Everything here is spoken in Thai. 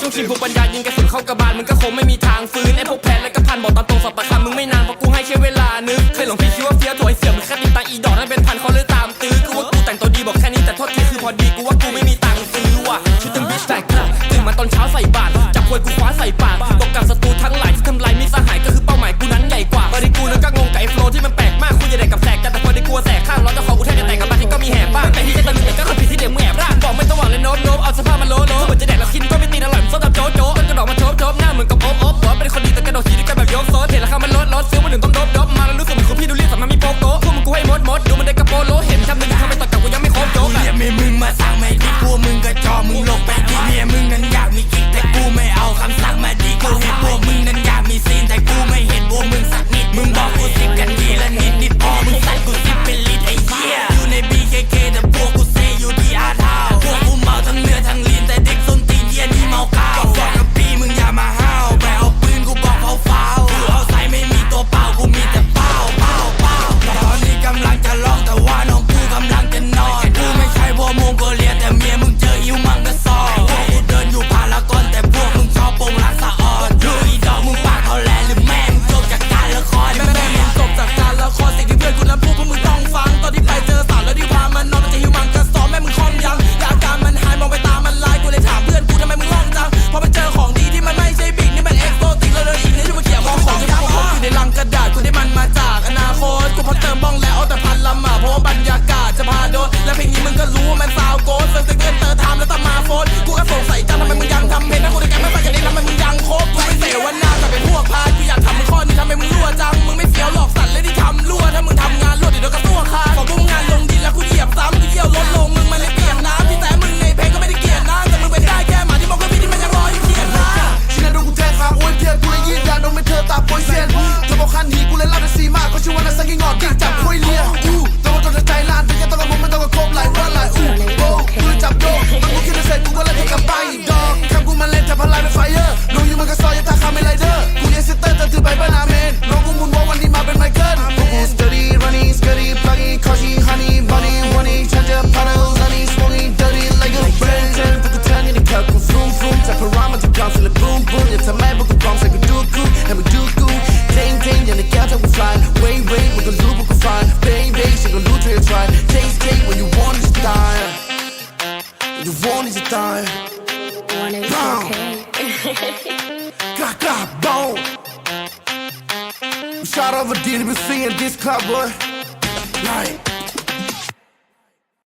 ช่วงชิงพวกปัญญายิงกระสุนเข้ากระบาลมึงก็คงไม่มีทางฟื้นไอ้พวกแพนและก็พันบอกตามตรงสอบปากคำมึงไม่นานเพราะกูให้ใช้เวลานึกเคยหลงพี่คิดว่าเฟี้ยวตัอ้เสี่ยมึงแค่ติดตังอีดอกนั่นเป็นพันเขาเลยตามตื้อกูว่ากูแต่งตัวดีบอกแค่นี้แต่โทษทีคือพอดีกูว่ากูไม่มีตังค์ซื้อว่ะชุดตึงบิชแตกตื่นมาตอนเช้าใส่บาตรจับควยกูคว้าใส่ปากบอกกับศัตรูทั้งหลาย Kaka, bone. Shot over, didn't even in this club, boy. Like.